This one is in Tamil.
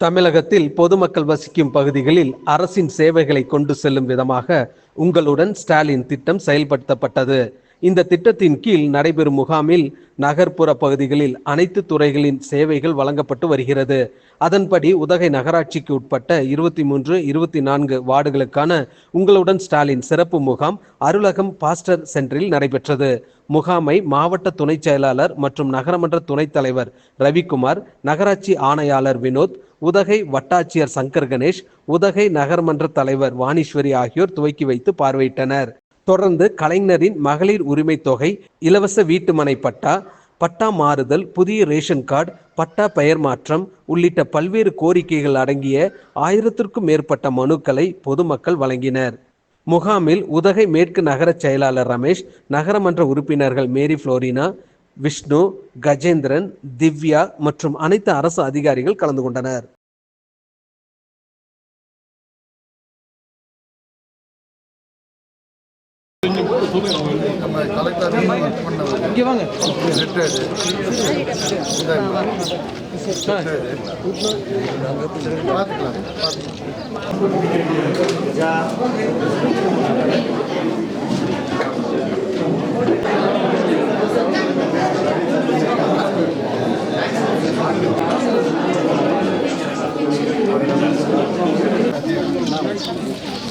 தமிழகத்தில் பொதுமக்கள் வசிக்கும் பகுதிகளில் அரசின் சேவைகளை கொண்டு செல்லும் விதமாக உங்களுடன் ஸ்டாலின் திட்டம் செயல்படுத்தப்பட்டது. இந்த திட்டத்தின் கீழ் நடைபெறும் முகாமில் நகர்ப்புற பகுதிகளில் அனைத்து துறைகளின் சேவைகள் வழங்கப்பட்டு வருகிறது. அதன்படி உதகை நகராட்சிக்கு உட்பட்ட இருபத்தி மூன்று இருபத்தி நான்கு வார்டுகளுக்கான உங்களுடன் ஸ்டாலின் சிறப்பு முகாம் அருளகம் பாஸ்டர் சென்டரில் நடைபெற்றது. முகாமை மாவட்ட துணைச் செயலாளர் மற்றும் நகரமன்ற துணைத் தலைவர் ரவிக்குமார் நகராட்சி ஆணையாளர் வினோத் உதகை வட்டாட்சியர் சங்கர் கணேஷ் உதகை நகர்மன்ற தலைவர் வாணீஸ்வரி ஆகியோர் துவக்கி வைத்து பார்வையிட்டனர். தொடர்ந்து கலைஞரின் மகளிர் உரிமை தொகை இலவச வீட்டுமனை பட்டா பட்டா மாறுதல் புதிய ரேஷன் கார்டு பட்டா பெயர் மாற்றம் உள்ளிட்ட பல்வேறு கோரிக்கைகள் அடங்கிய ஆயிரத்திற்கும் மேற்பட்ட மனுக்களை பொதுமக்கள் வழங்கினர். முகாமில் உதகை மேற்கு நகர செயலாளர் ரமேஷ் நகரமன்ற உறுப்பினர்கள் மேரி புளோரினா விஷ்ணு கஜேந்திரன் திவ்யா மற்றும் அனைத்து அரசு அதிகாரிகள் கலந்து கொண்டனர். பார்த்துக்கலாம்